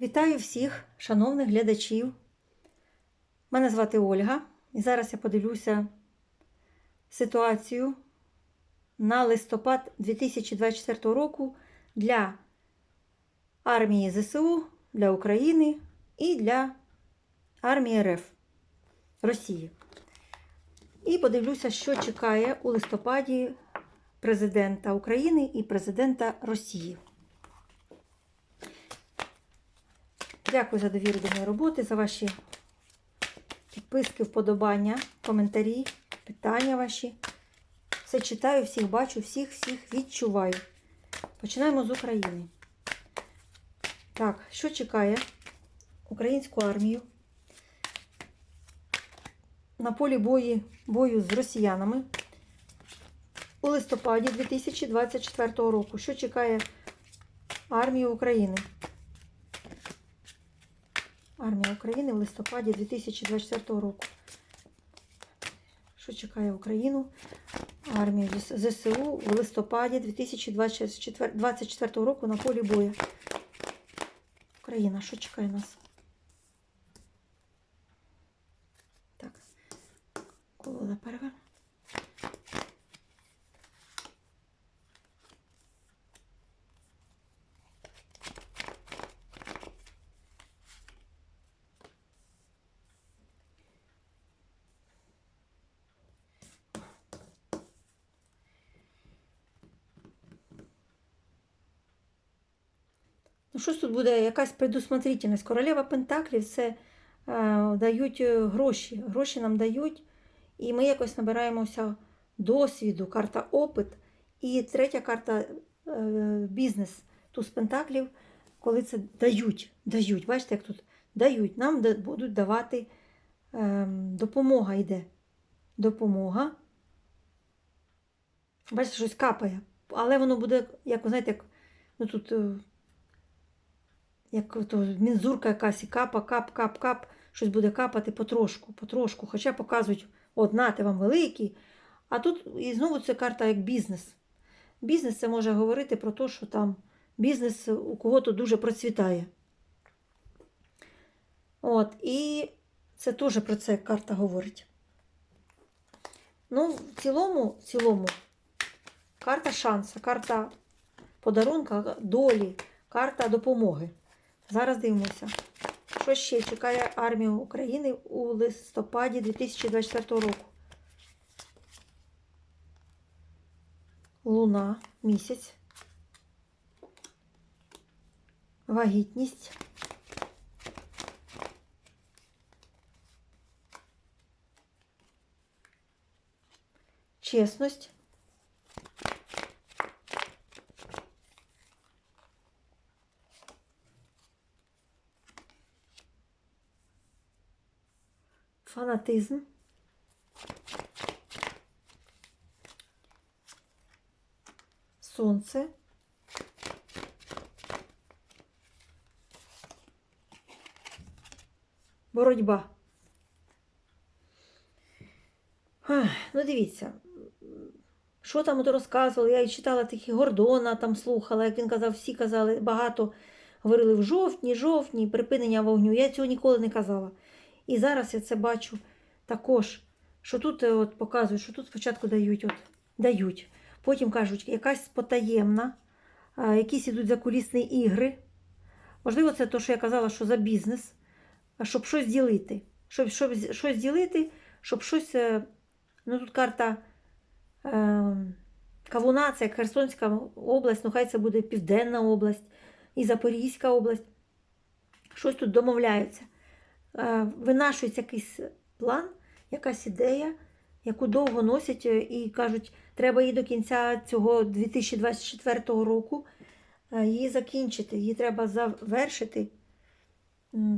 Вітаю всіх, шановних глядачів. Мене звати Ольга, і зараз я подивлюся ситуацію на листопад 2024 року для армії ЗСУ, для України і для армії РФ Росії. І подивлюся, що чекає у листопаді президента України і президента Росії. Дякую за довіру до моєї роботи, за ваші підписки, вподобання, коментарі, питання ваші. Все читаю, всіх бачу, всіх, всіх відчуваю. Починаємо з України. Так, що чекає українську армію на полі бої, бою з росіянами у листопаді 2024 року? Що чекає армію України? Армія України в листопаді 2024 року. Що чекає Україну? Армію ЗСУ в листопаді 2024 року на полі бою. Україна, що чекає нас? Ну, щось тут буде якась предусмотрительність. Королева Пентаклів це е, дають е, гроші. Гроші нам дають, і ми якось набираємося досвіду, карта опит. І третя карта е, бізнес. Туз Пентаклів, коли це дають. дають. Бачите, як тут дають. Нам будуть давати е, допомога йде. Допомога. Бачите, щось капає. Але воно буде, як ви знаєте, як ну тут. Як то мінзурка якась і капа, кап, кап, кап, щось буде капати потрошку, потрошку. Хоча показують, от нате вам великий. А тут і знову це карта як бізнес. Бізнес це може говорити про те, що там бізнес у кого-то дуже процвітає. От, і це теж про це карта говорить. Ну, в цілому, в цілому, карта шансу, карта подарунка, долі, карта допомоги. Зараз дивимося. Що ще чекає армію України у листопаді 2024 року? Луна, місяць. Вагітність. Чесність. Фанатизм. Сонце. Боротьба. Ну, дивіться, що там от розказували, я і читала такі Гордона, там слухала, як він казав, всі казали, багато говорили в жовтні, жовтні, припинення вогню. Я цього ніколи не казала. І зараз я це бачу також, що тут е, от показують, що тут спочатку дають, от, дають. Потім кажуть, якась потаємна, а, якісь ідуть закулісні ігри. Можливо, це те, що я казала, що за бізнес, щоб щось ділити. Щоб, щоб щось ділити, щоб щось. е, Ну, тут карта е, Кавуна, це Херсонська область, ну хай це буде Південна область і Запорізька область. Щось тут домовляються е, винашується якийсь план, якась ідея, яку довго носять е, і кажуть, треба її до кінця цього 2024 року е, її закінчити, її треба завершити,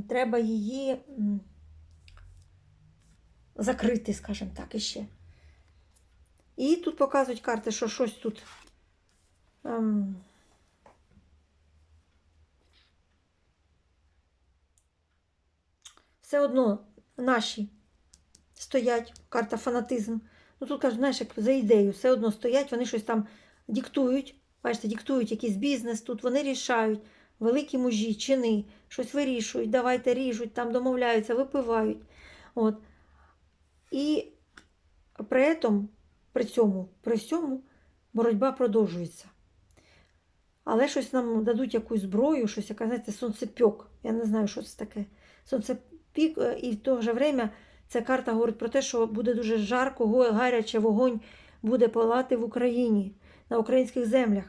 треба її закрити, скажімо так, іще. І тут показують карти, що щось тут. Все одно наші стоять, карта фанатизм. Ну тут кажуть, знаєш, як за ідею, все одно стоять, вони щось там диктують. Бачите, диктують якийсь бізнес тут, вони рішають, великі мужі, чини, щось вирішують, давайте ріжуть, там домовляються, випивають. От. І при, этом, при цьому, при всьому боротьба продовжується. Але щось нам дадуть якусь зброю, щось, яка, знаєте, сонцепьок. Я не знаю, що це таке. Сонцепік, е, і в то же время ця карта говорить про те, що буде дуже жарко, гаряче, вогонь буде палати в Україні, на українських землях.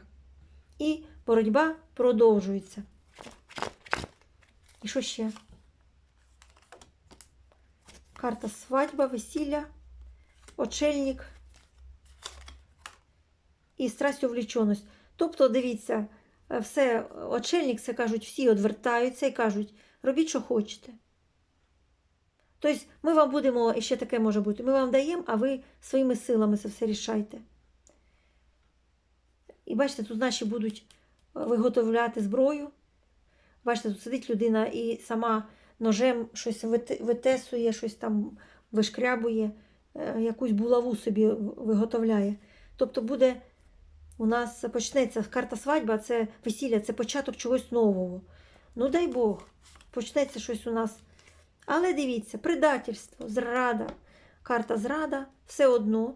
І боротьба продовжується. І що ще? Карта свадьба, весілля, очельник і страсть увліченість. Тобто, дивіться, е, все, очельник, це кажуть, всі одвертаються і кажуть, робіть, що хочете. Тобто, ми вам будемо, і ще таке може бути, ми вам даємо, а ви своїми силами це все рішайте. І бачите, тут наші будуть е, виготовляти зброю. Бачите, тут сидить людина і сама ножем щось витесує, щось там вишкрябує, е, якусь булаву собі виготовляє. Тобто буде у нас почнеться карта свадьба, це весілля, це початок чогось нового. Ну дай Бог, почнеться щось у нас. Але дивіться, предательство, зрада, карта зрада, все одно.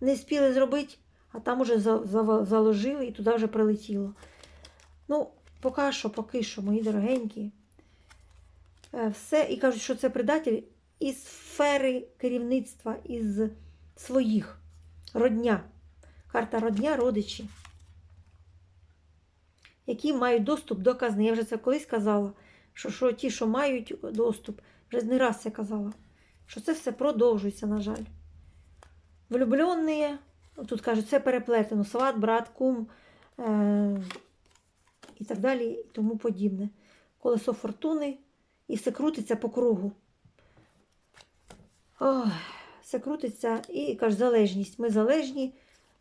Не спіли зробити, а там уже за- за- заложили і туди вже прилетіло. Ну, поки що, поки що, мої дорогенькі. Е, Все, і кажуть, що це предатель із сфери керівництва, із своїх родня. Карта родня, родичі, які мають доступ до казни. Я вже це колись казала, що, що ті, що мають доступ, вже не раз це казала, що це все продовжується, на жаль. Влюблені, тут кажуть, це переплетено, сват, брат, кум е- і так далі, і тому подібне. Колесо фортуни, і все крутиться по кругу. Ох, все крутиться і каже, залежність. Ми залежні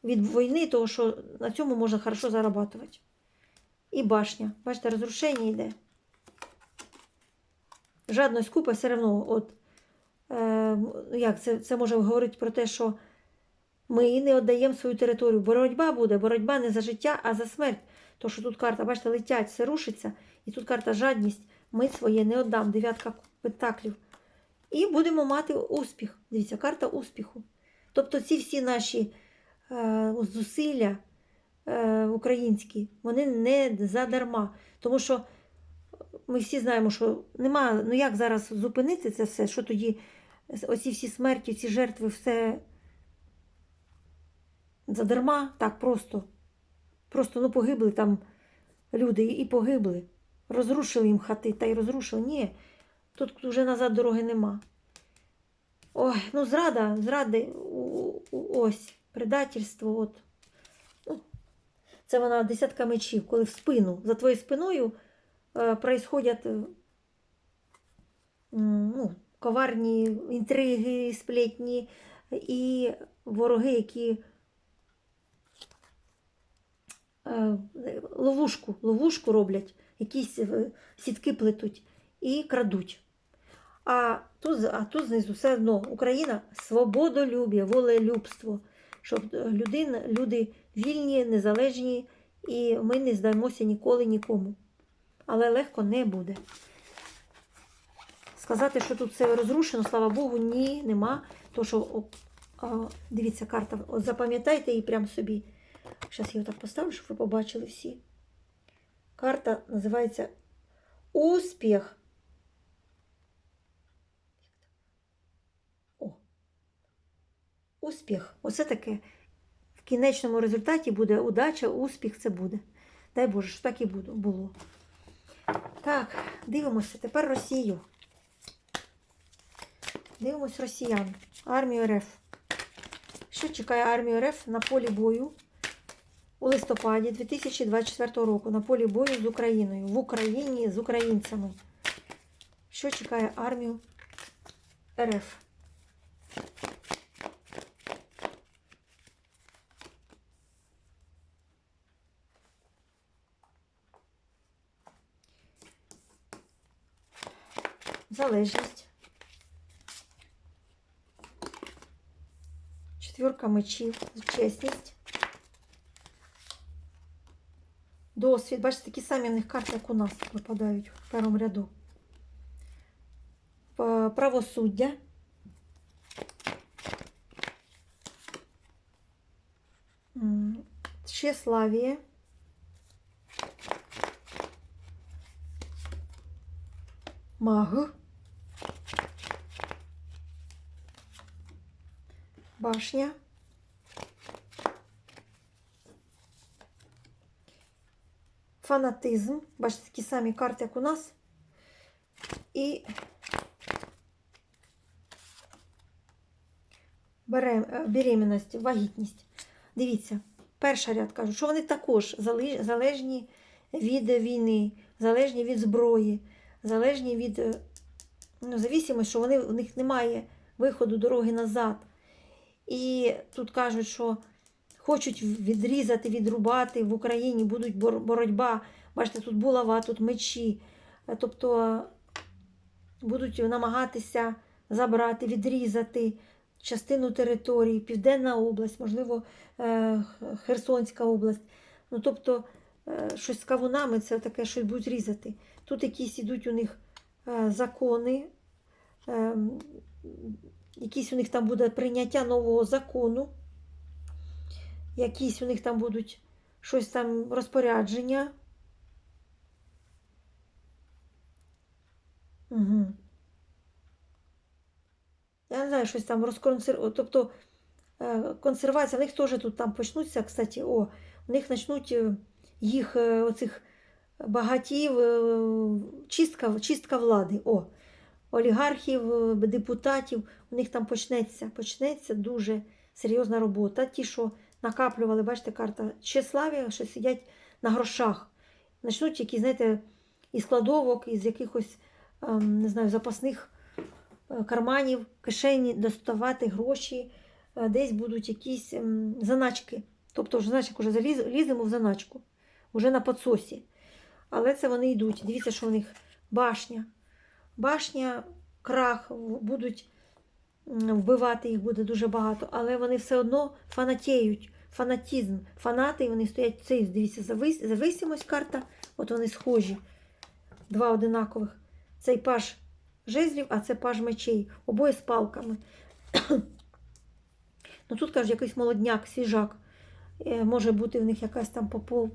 від війни, тому що на цьому можна хорошо зарабатувати. І башня. Бачите, розрушення йде. Жадність купа все одно. От, е, як, це, це може говорити про те, що ми не віддаємо свою територію. Боротьба буде, боротьба не за життя, а за смерть. То, що тут карта, бачите, летять, все рушиться, і тут карта жадність. Ми своє не віддам. Дев'ятка пентаклів. І будемо мати успіх. Дивіться, карта успіху. Тобто ці всі наші е, зусилля е, українські, вони не задарма. Тому що ми всі знаємо, що нема, ну як зараз зупинити це все, що тоді оці всі смерті, ці жертви, все задарма, так просто. Просто ну, погибли там люди і погибли. Розрушили їм хати та й розрушили. Ні, тут вже назад дороги нема. Ой, ну зрада, зради, ось, предательство. От. Ну, це вона десятка мечів, коли в спину, за твоєю спиною е, происходять е, м, ну, коварні інтриги, сплетні і вороги, які е, ловушку, ловушку роблять, якісь е, сітки плетуть і крадуть. А тут, а тут знизу все одно Україна свободолюб'я, волелюбство, щоб людина, люди вільні, незалежні, і ми не здамося ніколи нікому. Але легко не буде. Сказати, що тут все розрушено, слава Богу, ні, нема. То, що, о, а, дивіться, карта, от запам'ятайте її прямо собі. Зараз я отак поставлю, щоб ви побачили всі. Карта називається Успіх. О. Успіх. Оце таке. В кінечному результаті буде удача, успіх це буде. Дай Боже, що так і було. Так, дивимося тепер Росію. Дивимось росіян. Армію РФ. Що чекає армію РФ на полі бою у листопаді 2024 року на полі бою з Україною, в Україні з українцями. Що чекає армію РФ? Залежність. Четвірка мечів, чесність. досвід. Бачите, такі самі в них карти, як у нас випадають в першому ряду. П- Правосуддя. М, Тщеславие. Маг. Башня. Фанатизм. Бачите, такі самі карти, як у нас. І е, беременність, вагітність. Дивіться, перший ряд кажуть, що вони також залежні від війни, залежні від зброї, залежні від е, ну, зависимості, що вони, у них немає виходу дороги назад. І тут кажуть, що хочуть відрізати, відрубати в Україні, будуть боротьба. Бачите, тут булава, тут мечі. Е, Тобто будуть намагатися забрати, відрізати частину території, Південна область, можливо, е, Херсонська область. Ну, тобто, е, щось з кавунами це таке, щось будуть різати. Тут якісь ідуть у них закони, е, якісь у них там буде прийняття нового закону, якісь у них там будуть щось там розпорядження. Угу. Я не знаю, щось там розконсервувати. Тобто е, консервація, в них теж тут там почнуться, кстати, о, у них почнуть е, їх е, оцих багатіїв, е, чистка, чистка влади. О, олігархів, е, депутатів, у них там почнеться, почнеться дуже серйозна робота. Ті, що накаплювали, бачите, карта Чеславія, що сидять на грошах. Почнуть якісь, знаєте, із складовок, із якихось, ем, не знаю, запасних е, карманів, кишені доставати гроші, е, десь будуть якісь ем, заначки. Тобто, вже, знаєш, як вже заліз, ліземо в заначку, вже на подсосі. Але це вони йдуть. Дивіться, що у них башня. Башня, крах, будуть вбивати їх буде дуже багато, але вони все одно фанатіють. Фанатізм. Фанати, вони стоять цей, дивіться, зависимость карта. От вони схожі. Два одинакових. Цей паж жезлів, а це паж мечей. Обоє з палками. ну тут кажуть, якийсь молодняк, свіжак. Е, Може бути в них якась там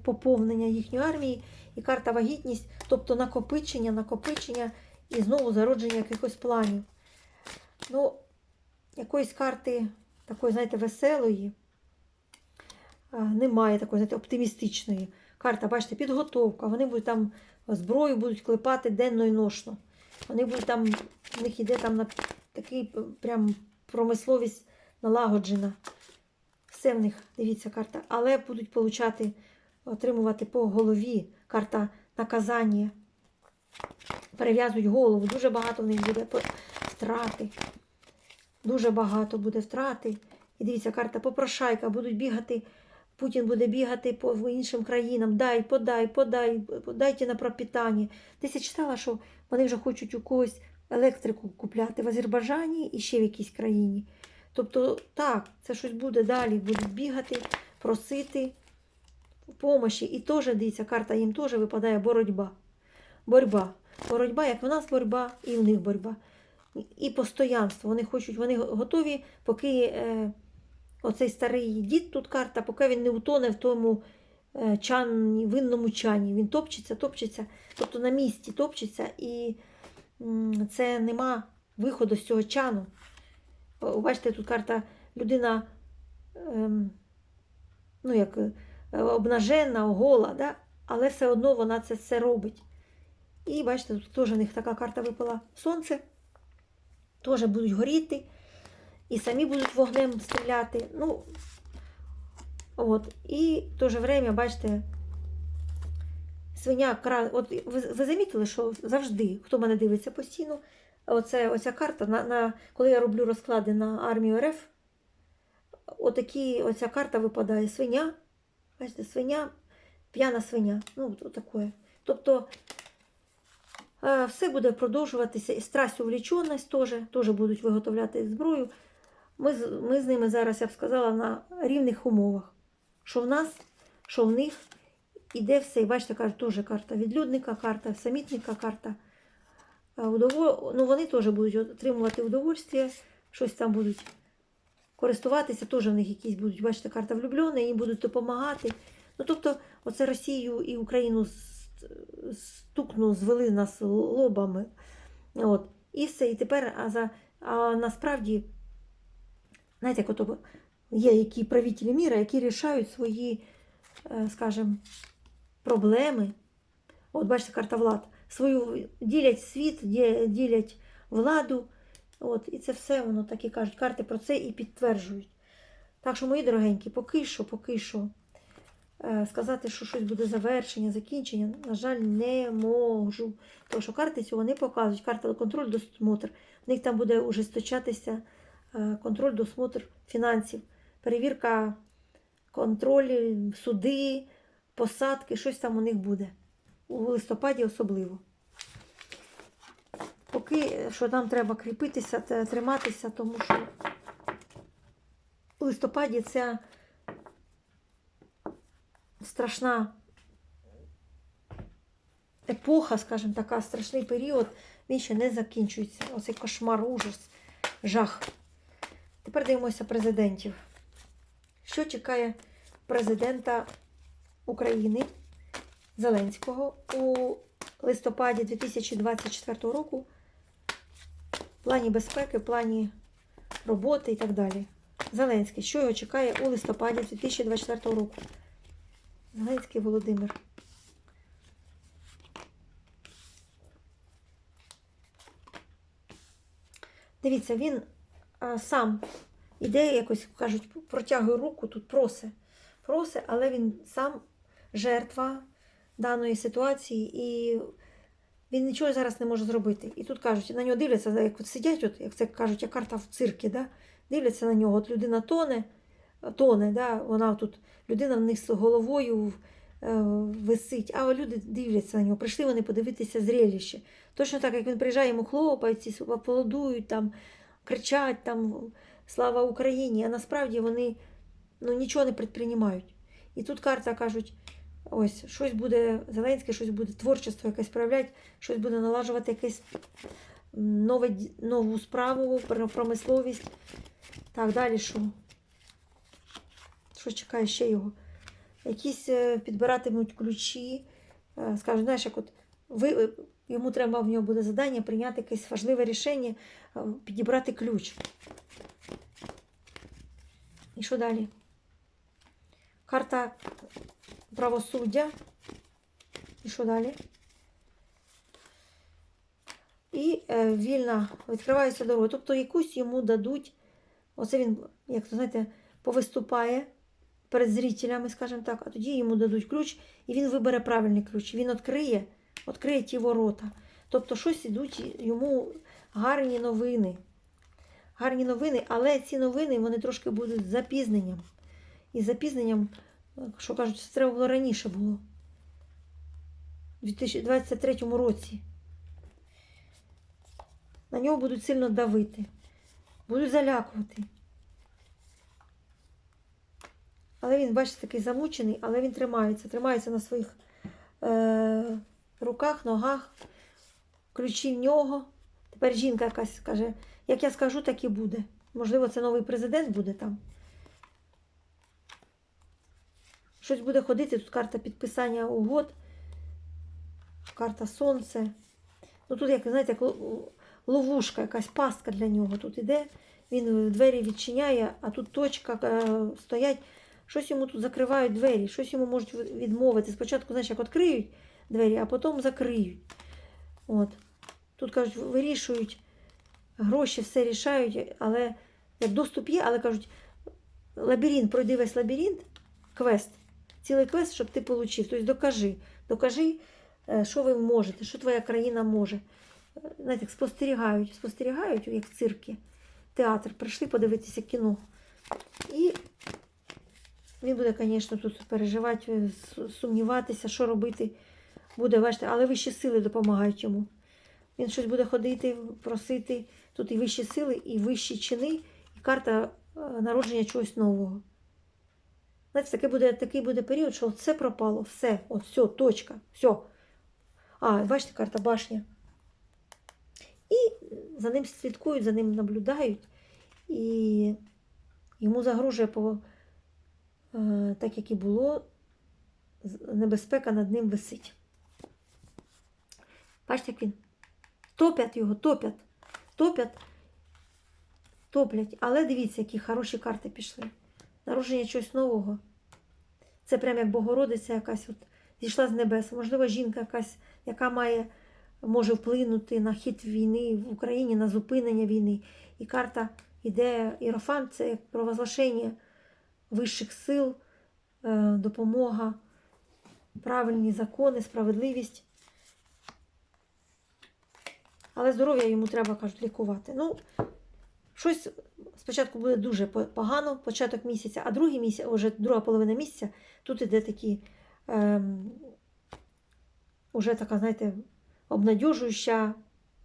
поповнення їхньої армії, і карта вагітність, тобто накопичення, накопичення і знову зародження якихось планів. Ну, якоїсь карти такої, знаєте, веселої, немає такої, знаєте, оптимістичної. Карта, бачите, підготовка. Вони будуть там зброю будуть клепати денно і ношно. Вони будуть там, в них іде там на такий прям промисловість налагоджена. Все в них, дивіться, карта. Але будуть получати, отримувати по голові. Карта наказання. Перев'язують голову. Дуже багато в них буде втрати. Дуже багато буде втрати. І дивіться, карта попрошайка, будуть бігати. Путін буде бігати по іншим країнам. Дай, подай, подай, подайте на пропитання. Десь я читала, що вони вже хочуть у когось електрику купляти в Азербайджані і ще в якійсь країні. Тобто, так, це щось буде далі. Будуть бігати, просити помощі. І теж, дивіться, карта їм теж випадає боротьба. Боротьба. Боротьба, як в нас боротьба, і в них боротьба. І постоянство. Вони хочуть, вони готові, поки е, оцей старий дід тут карта, поки він не утоне в тому е, чані, винному чані. Він топчеться, топчеться, тобто на місці топчеться, і м, це нема виходу з цього чану. Бачите, тут карта людина, ем, ну як е, обнажена, гола, да? але все одно вона це все робить. І бачите, тут теж у них така карта випала сонце. Теж будуть горіти, і самі будуть вогнем стріляти. Ну, от. І в то же время, бачите, свиня кра... От ви, ви замітили, що завжди, хто мене дивиться постійно, оце, оця карта, на, на, коли я роблю розклади на армію РФ, отакі, оця карта випадає свиня. Бачите, свиня, п'яна свиня. Ну, от таке. Тобто все буде продовжуватися. І страсть увліченість теж, теж будуть виготовляти зброю. Ми, з- ми з ними зараз, я б сказала, на рівних умовах. Що в нас, що в них. іде все. І бачите, кажуть, теж карта відлюдника, карта самітника, карта. е, удово- Ну, вони теж будуть отримувати удовольствие, щось там будуть користуватися, теж в них якісь будуть, бачите, карта влюблена, їм будуть допомагати. Ну, тобто, оце Росію і Україну с- стукну, звели нас лобами. От. І все. І тепер, а, за, а насправді, знаєте, як ото є які правителі міра, які рішають свої, е, скажімо, проблеми. От бачите, карта влад. Свою ділять світ, ділять владу. От, і це все воно так і кажуть. Карти про це і підтверджують. Так що, мої дорогенькі, поки що, поки що сказати, що щось буде завершення, закінчення, на жаль, не можу. Тому що карти цього не показують. Карта контроль, досмотр. В них там буде ужесточатися е, контроль, досмотр фінансів, перевірка контроль, суди, посадки, щось там у них буде. У листопаді особливо. Поки е, що нам треба кріпитися триматися, тому що у листопаді ця страшна епоха, скажімо така, страшний період, він ще не закінчується. Оцей кошмар, ужас, жах. Тепер дивимося президентів. Що чекає президента України Зеленського у листопаді 2024 року в плані безпеки, в плані роботи і так далі. Зеленський, що його чекає у листопаді 2024 року? Зеленський Володимир. Дивіться, він а, сам іде якось, кажуть, протягує руку, тут просе. Просе, але він сам жертва даної ситуації, і він нічого зараз не може зробити. І тут кажуть, на нього дивляться, як от сидять, от, як це кажуть, як карта в циркі, да? дивляться на нього, от людина тоне, тоне, да? вона тут, людина в них з головою е, висить, а люди дивляться на нього. Прийшли вони подивитися зрелище. Точно так, як він приїжджає, йому хлопають, аплодують, там, кричать там Слава Україні! А насправді вони ну, нічого не предприймають. І тут карта кажуть, ось щось буде Зеленське, щось буде творчество якесь проявляти, щось буде налажувати якесь нове, нову справу, промисловість. Так, далі що? Що чекає ще його? Якісь е, підбиратимуть ключі. Е, Скажуть, знаєш, як от ви, е, йому треба в нього буде завдання прийняти якесь важливе рішення, підібрати ключ. І що далі? Карта правосуддя. І що далі? І е, вільна відкривається дорога. Тобто якусь йому дадуть. Оце він, як то знаєте, повиступає перед зрителями, скажімо так, а тоді йому дадуть ключ, і він вибере правильний ключ. Він відкриє, відкриє ті ворота. Тобто щось ідуть йому гарні новини. Гарні новини, але ці новини вони трошки будуть запізненням. І запізненням, що кажуть, це треба було раніше було. У 2023 році. На нього будуть сильно давити, будуть залякувати. Але він, бачите, такий замучений, але він тримається. Тримається на своїх е- руках, ногах, ключі в нього. Тепер жінка якась каже, як я скажу, так і буде. Можливо, це новий президент буде там. Щось буде ходити, тут карта підписання угод, карта сонце. Ну тут, як знаєте, як ловушка, якась пастка для нього тут іде. Він двері відчиняє, а тут точка е, стоять. Щось йому тут закривають двері, щось йому можуть відмовити. Спочатку, знаєш, як відкриють двері, а потім закриють. От. Тут кажуть, вирішують, гроші все рішають, але як доступ є, але кажуть, лабіринт, пройди весь лабіринт, квест, цілий квест, щоб ти отримав. Тобто докажи, докажи, е, що ви можете, що твоя країна може. Знаєте, спостерігають, спостерігають, як в циркі, театр, прийшли подивитися кіно. І він буде, звісно, тут переживати, е, сумніватися, що робити буде, бачите, але вищі сили допомагають йому. Він щось буде ходити, просити. Тут і вищі сили, і вищі чини, і карта е, народження чогось нового. Знаєте, такий буде, такий буде період, що все пропало, все, от все, точка, все. А, бачите, карта башня. І за ним слідкують, за ним наблюдають, і йому загрожує по, так, як і було, небезпека над ним висить. Бачите, як він? Топять його, топять, топять, топлять. Але дивіться, які хороші карти пішли. Народження чогось нового. Це прям як Богородиця якась от зійшла з небес. Можливо, жінка якась, яка має, може вплинути на хід війни в Україні, на зупинення війни. І карта іде Іерофант, це як провозглашення вищих сил, е, допомога, правильні закони, справедливість. Але здоров'я йому треба, кажуть, лікувати. Ну, щось спочатку буде дуже погано, початок місяця, а другий місяць, вже друга половина місяця, тут іде такі, ем, уже така, знаєте, обнадьожуюча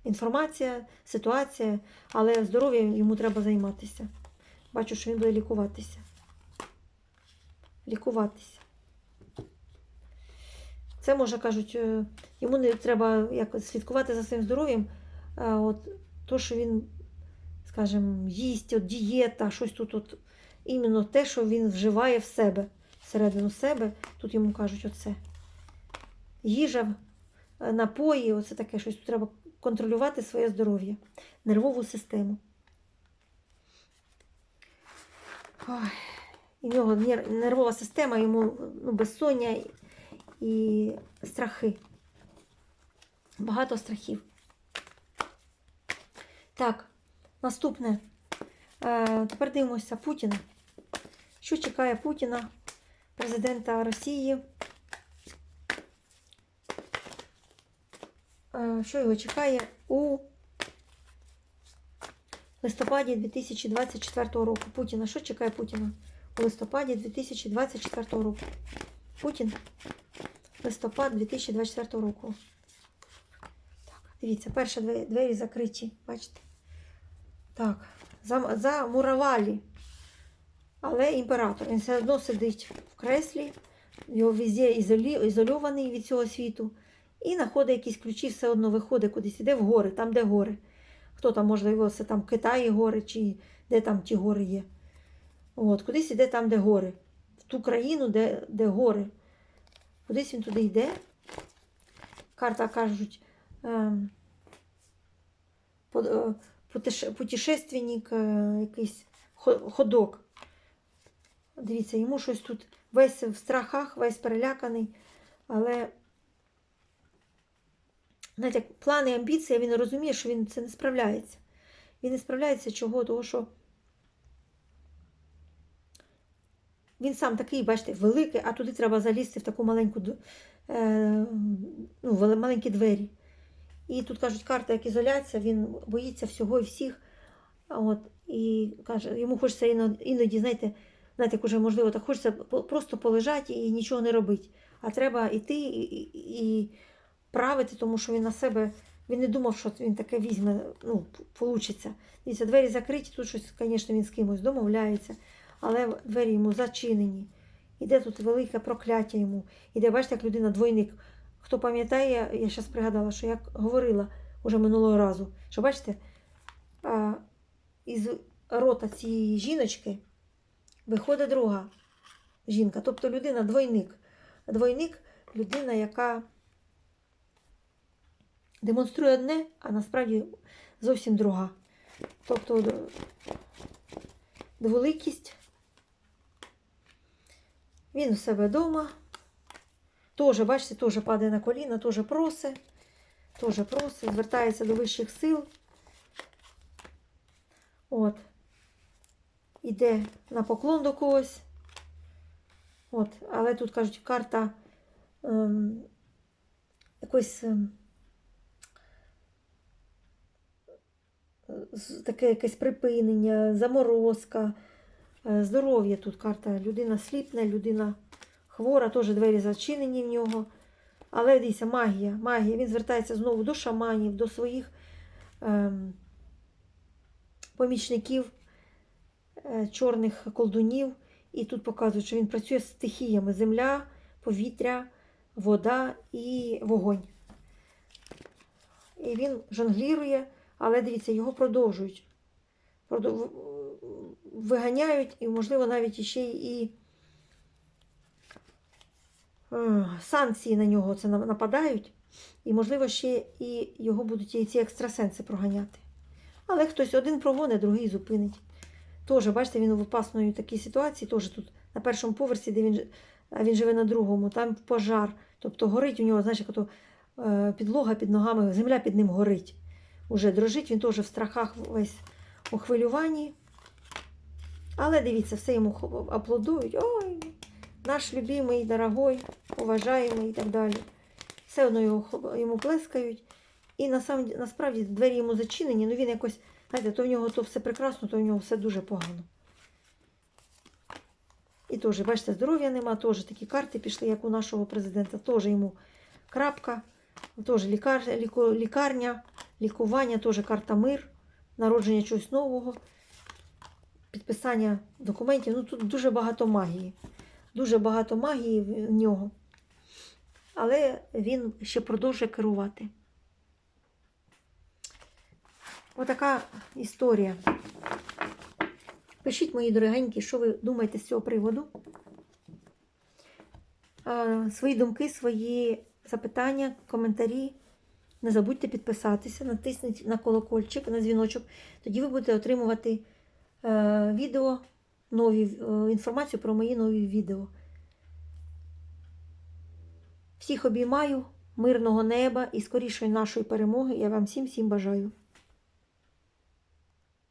інформація, ситуація, але здоров'ям йому треба займатися. Бачу, що він буде лікуватися. Лікуватися. Це може кажуть, е, йому не треба якось слідкувати за своїм здоров'ям. От то, що він, скажімо, їсть, от дієта, щось тут, от, іменно те, що він вживає в себе, всередину себе, тут йому кажуть оце. Їжа, напої, оце таке щось. Тут треба контролювати своє здоров'я, нервову систему. Ой, і в нього нервова система, йому ну, безсоння і- страхи. Багато страхів. Так, наступне. Е, тепер дивимося Путіна. Що чекає Путіна, президента Росії? Е, що його чекає у листопаді 2024 року? Путіна. Що чекає Путіна листопаді 2024 року? Путін. Листопад 2024 року. Так, дивіться, перші двері, закриті, бачите? Так, за, за. Але імператор, він все одно сидить в креслі, його везде ізолі, ізольований від цього світу. І знаходить якісь ключі, все одно виходить кудись, іде в гори, там, де гори. Хто там, можливо, це там в Китаї гори, чи де там ті гори є. От, кудись іде там, де гори. В ту країну, де, де гори. Кудись він туди йде. Карта кажуть, ем, е, путеше- путешественник, е, якийсь ходок. Дивіться, йому щось тут весь в страхах, весь переляканий, але знаєте, як плани, амбіції, він розуміє, що він це не справляється. Він не справляється чого? Того, що він сам такий, бачите, великий, а туди треба залізти в таку маленьку е, ну, маленькі двері. І тут кажуть, карта як ізоляція, він боїться всього і всіх. От, і каже, йому хочеться іноді, знаєте, знаєте, як уже можливо, так хочеться просто полежати і нічого не робити. А треба йти і, і, і правити, тому що він на себе, він не думав, що він таке візьме, ну, получиться. Дивіться, двері закриті, тут щось, звісно, він з кимось домовляється, але двері йому зачинені. Іде тут велике прокляття йому. Іде, бачите, як людина двойник. Хто пам'ятає, я зараз пригадала, що я говорила уже минулого разу, що бачите, а, із рота цієї жіночки виходить друга жінка. Тобто людина двойник. Двойник людина, яка демонструє одне, а насправді зовсім друга. Тобто дволикість. Він у себе вдома. Теж, бачите, теж падає на коліна, теж просить, теж просить, звертається до вищих сил. От. Іде на поклон до когось. От. Але тут кажуть, карта ем, якось ем, таке якесь припинення, заморозка, здоров'я тут карта. Людина сліпне, людина хвора, теж двері зачинені в нього. Але дивіться, магія, магія. Він звертається знову до шаманів, до своїх ем, помічників, е, чорних колдунів. І тут показують, що він працює з стихіями: земля, повітря, вода і вогонь. І він жонглірує, але дивіться, його продовжують. Виганяють, і, можливо, навіть іще і е, санкції на нього це нападають. І, можливо, ще і його будуть і ці екстрасенси проганяти. Але хтось один прогоне, другий зупинить. Тоже, бачите, він в опасної такій ситуації, теж тут на першому поверсі, де він, він живе на другому, там пожар. Тобто горить у нього, знаєш, як ото, е, підлога під ногами, земля під ним горить. Уже дрожить, він теж в страхах весь у хвилюванні. Але дивіться, все йому аплодують. Ой, наш любимий, дорогой, уважаємий і так далі. Все одно його, йому плескають. І насправді двері йому зачинені, ну він якось, знаєте, то в нього то все прекрасно, то в нього все дуже погано. І теж, бачите, здоров'я нема, теж такі карти пішли, як у нашого президента. Теж йому крапка, теж лікар, лікарня, лікування, теж карта мир, народження чогось нового, підписання документів. Ну тут дуже багато магії. Дуже багато магії в нього. Але він ще продовжує керувати. Отака історія. Пишіть, мої дорогенькі, що ви думаєте з цього приводу. Свої думки, свої запитання, коментарі. Не забудьте підписатися, натисніть на колокольчик, на дзвіночок. Тоді ви будете отримувати відео, нові, е, інформацію про мої нові відео. Всіх обіймаю, мирного неба і скорішої нашої перемоги. Я вам всім всім бажаю.